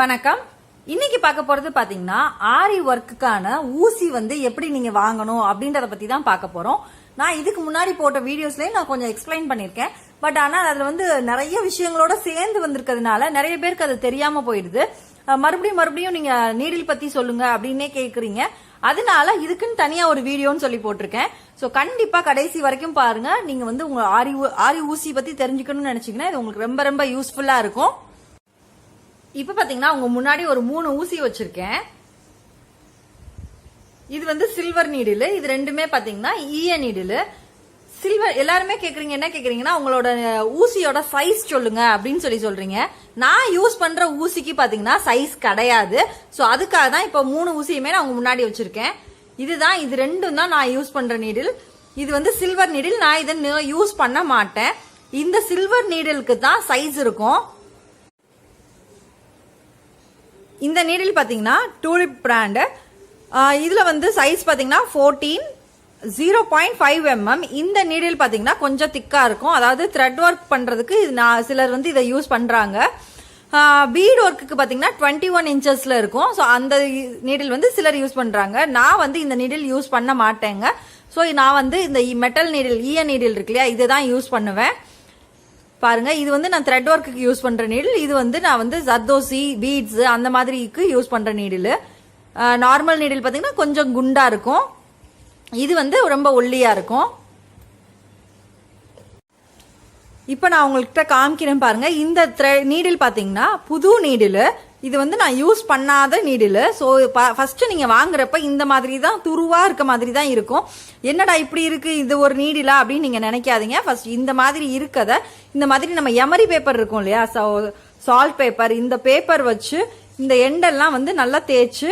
வணக்கம். இன்னைக்கு பார்க்க போறது பாத்தீங்கன்னா ஆரி ஒர்க்குக்கான ஊசி வந்து எப்படி நீங்க வாங்கணும் அப்படின்றத பத்தி தான் பார்க்க போறோம். நான் இதுக்கு முன்னாடி போட்ட வீடியோஸ்லயும் நான் கொஞ்சம் எக்ஸ்பிளைன் பண்ணிருக்கேன் பட் ஆனால் அதுல வந்து நிறைய விஷயங்களோட சேர்ந்து வந்திருக்கிறதுனால நிறைய பேருக்கு அது தெரியாம போயிடுது. மறுபடியும் மறுபடியும் நீங்க நீடில் பத்தி சொல்லுங்க அப்படின்னே கேக்குறீங்க. அதனால இதுக்குன்னு தனியா ஒரு வீடியோன்னு சொல்லி போட்டிருக்கேன். சோ கண்டிப்பா கடைசி வரைக்கும் பாருங்க. நீங்க வந்து உங்க ஆரி ஆரி ஊசி பத்தி தெரிஞ்சுக்கணும்னு நினைச்சீங்கன்னா இது உங்களுக்கு ரொம்ப ரொம்ப யூஸ்ஃபுல்லா இருக்கும். இப்ப பாத்தீங்கன்னா உங்க முன்னாடி ஒரு மூணு ஊசி வச்சிருக்கேன். இது வந்து சில்வர் நீடில் இது ரெண்டுமே பாத்தீங்கன்னா ஈய நீடில் சில்வர் எல்லாருமே கேக்குறீங்க என்ன கேக்குறீங்கன்னா உங்களோட ஊசியோட சைஸ் சொல்லுங்க அப்படின்னு சொல்லி சொல்றீங்க. நான் யூஸ் பண்ற ஊசிக்கு பாத்தீங்கன்னா சைஸ் கிடையாது. ஸோ அதுக்காக தான் இப்போ மூணு ஊசியுமே நான் உங்க முன்னாடி வச்சிருக்கேன். இதுதான் இது ரெண்டும் தான் நான் யூஸ் பண்ற நீடில் இது வந்து சில்வர் நீடில் நான் இதை யூஸ் பண்ண மாட்டேன். இந்த சில்வர் நீடிலுக்கு தான் சைஸ் இருக்கும். இந்த நீடில் பார்த்தீங்கன்னா டூலிப் பிராண்டு இதில் வந்து சைஸ் பார்த்தீங்கன்னா fourteen zero point five mm இந்த நீடில் பார்த்தீங்கன்னா கொஞ்சம் திக்காக இருக்கும். அதாவது த்ரெட் ஒர்க் பண்ணுறதுக்கு இது நான் சிலர் வந்து இதை யூஸ் பண்ணுறாங்க பீட் ஒர்க்குக்கு பார்த்தீங்கன்னா டுவெண்ட்டி ஒன் இன்ச்சஸில் இருக்கும். ஸோ அந்த நீடில் வந்து சிலர் யூஸ் பண்ணுறாங்க நான் வந்து இந்த நீடில் யூஸ் பண்ண மாட்டேங்க. ஸோ நான் வந்து இந்த மெட்டல் நீடில் ஈய நீடில் இருக்கு இல்லையா இதை தான் யூஸ் பண்ணுவேன். பாருங்க இது வந்து நான் த்ரெட் ஒர்க்குக்கு யூஸ் பண்ற நீடில் இது வந்து நான் வந்து ஜர்தோசி பீட்ஸ் அந்த மாதிரிக்கு யூஸ் பண்ற நீடில் நார்மல் நீடில் பார்த்தீங்கன்னா கொஞ்சம் குண்டா இருக்கும். இது வந்து ரொம்ப ஒல்லியா இருக்கும். இப்போ நான் உங்கள்கிட்ட காமிக்கிறேன் பாருங்கள் இந்த த்ரெ நீடில் பார்த்தீங்கன்னா புது நீடில் இது வந்து நான் யூஸ் பண்ணாத நீடில் ஸோ ஃபஸ்ட்டு நீங்கள் வாங்குறப்ப இந்த மாதிரி தான் துருவாக இருக்க மாதிரி தான் இருக்கும். என்னடா இப்படி இருக்குது இது ஒரு நீடிலா அப்படின்னு நீங்கள் நினைக்காதீங்க. ஃபஸ்ட் இந்த மாதிரி இருக்கத இந்த மாதிரி நம்ம எமரி பேப்பர் இருக்கும் இல்லையா? சால்ட் பேப்பர் இந்த பேப்பர் வச்சு இந்த எண்டெல்லாம் வந்து நல்லா தேய்ச்சி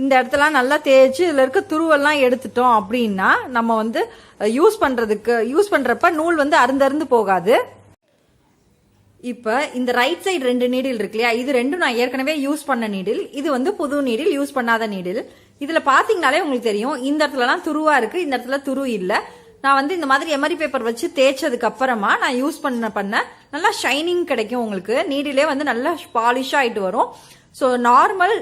இந்த இடத்தெல்லாம் நல்லா தேய்ச்சி இதில் இருக்க துருவெல்லாம் எடுத்துட்டோம் அப்படின்னா நம்ம வந்து யூஸ் பண்ணுறதுக்கு யூஸ் பண்ணுறப்ப நூல் வந்து அருந்தருந்து போகாது. இப்போ இந்த ரைட் சைடு ரெண்டு நீடில் இருக்கு இல்லையா? இது ரெண்டும் நான் ஏற்கனவே யூஸ் பண்ண நீடில் இது வந்து புது நீடில் யூஸ் பண்ணாத நீடில் இதில் பார்த்தீங்கனாலே உங்களுக்கு தெரியும் இந்த இடத்துலலாம் துருவாக இருக்குது இந்த இடத்துல துரு இல்லை. நான் வந்து இந்த மாதிரி எமரி பேப்பர் வச்சு தேய்ச்சதுக்கு அப்புறமா நான் யூஸ் பண்ண பண்ண நல்லா ஷைனிங் கிடைக்கும் உங்களுக்கு. நீடிலே வந்து நல்லா பாலிஷ் ஆகிட்டு வரும். ஸோ நார்மல்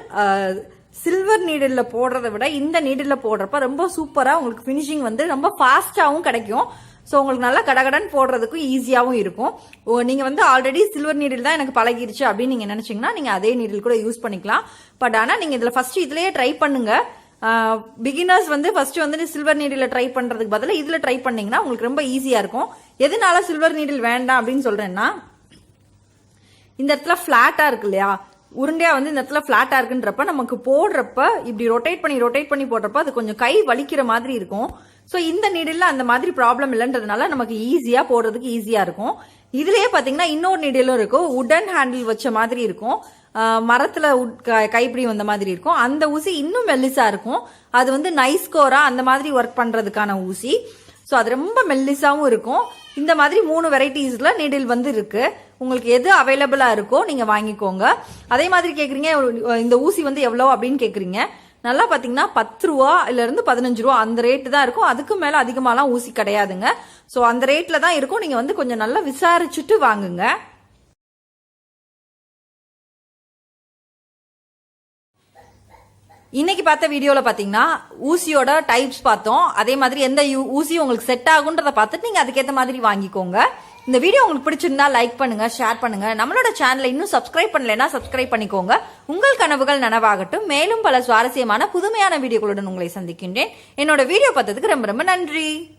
சில்வர் நீடில் போடுறத விட இந்த நீடில் போடுறப்ப ரொம்ப சூப்பராக உங்களுக்கு ஃபினிஷிங் வந்து ரொம்ப ஃபாஸ்ட்டாகவும் கிடைக்கும். ஸோ உங்களுக்கு நல்லா கடகடன் போடுறதுக்கும் ஈஸியாகவும் இருக்கும். ஓ, வந்து ஆல்ரெடி சில்வர் நீடில் தான் எனக்கு பழகிருச்சு அப்படின்னு நீங்கள் நினச்சிங்கன்னா நீங்கள் அதே நீடில் கூட யூஸ் பண்ணிக்கலாம். பட் ஆனால் நீங்கள் இதில் ஃபஸ்ட்டு இதிலேயே ட்ரை பண்ணுங்கள் பிகினர்ஸ் வந்து ஃபர்ஸ்ட் வந்து சில்வர் நீடில் ட்ரை பண்ணுறதுக்கு பதிலாக இதில் ட்ரை பண்ணிங்கன்னா உங்களுக்கு ரொம்ப ஈஸியாக இருக்கும். எதனால சில்வர் நீடில் வேண்டாம் அப்படின்னு சொல்கிறேன்னா இந்த இடத்துல ஃப்ளாட்டாக இருக்கு இல்லையா? உருண்டையா வந்து இந்த இடத்துல ஃபிளாட்டா இருக்குன்றப்ப நமக்கு போடுறப்ப இப்படி ரொட்டேட் பண்ணி ரொட்டேட் பண்ணி போடுறப்ப அது கொஞ்சம் கை வலிக்கிற மாதிரி இருக்கும். ஸோ இந்த நீடில் அந்த மாதிரி ப்ராப்ளம் இல்லைன்றதுனால நமக்கு ஈஸியா போடுறதுக்கு ஈஸியா இருக்கும். இதுலயே பாத்தீங்கன்னா இன்னொரு நீடிலும் இருக்கும். உடன் ஹேண்டில் வச்ச மாதிரி இருக்கும். மரத்தில் மரத்துல உட்- க- கைப்பிடி வந்த மாதிரி இருக்கும். அந்த ஊசி இன்னும் மெல்லிசா இருக்கும். அது வந்து நைஸ்கோரா அந்த மாதிரி ஒர்க் பண்றதுக்கான ஊசி. ஸோ அது ரொம்ப மெல்லிஸாகவும் இருக்கும். இந்த மாதிரி மூணு வெரைட்டிஸில் நீடில் வந்து இருக்குது உங்களுக்கு எது அவைலபிளாக இருக்கோ நீங்கள் வாங்கிக்கோங்க. அதே மாதிரி கேட்குறீங்க இந்த ஊசி வந்து எவ்வளோ அப்படின்னு கேட்குறீங்க நல்லா பார்த்தீங்கன்னா பத்து ரூபா இல்லேருந்து பதினஞ்சு ரூபா அந்த ரேட்டு தான் இருக்கும். அதுக்கு மேலே அதிகமாலாம் ஊசி கிடையாதுங்க. ஸோ அந்த ரேட்டில் தான் இருக்கும். நீங்கள் வந்து கொஞ்சம் நல்லா விசாரிச்சுட்டு வாங்குங்க. இன்னைக்கு பார்த்த வீடியோல பாத்தீங்கன்னா ஊசியோட டைப்ஸ் பார்த்தோம். அதே மாதிரி எந்த யூ- ஊசி உங்களுக்கு செட் ஆகுன்றத பார்த்துட்டு நீங்க அதுக்கேற்ற மாதிரி வாங்கிக்கோங்க. இந்த வீடியோ உங்களுக்கு பிடிச்சிருந்தா லைக் பண்ணுங்க ஷேர் பண்ணுங்க. நம்மளோட சேனலை இன்னும் சப்ஸ்கிரைப் பண்ணலைன்னா சப்ஸ்கிரைப் பண்ணிக்கோங்க. உங்கள் கனவுகள் நனவாகட்டும். மேலும் பல சுவாரஸ்யமான புதுமையான வீடியோக்களுடன் உங்களை சந்திக்கின்றேன். என்னோட வீடியோ பார்த்ததுக்கு ரொம்ப ரொம்ப நன்றி.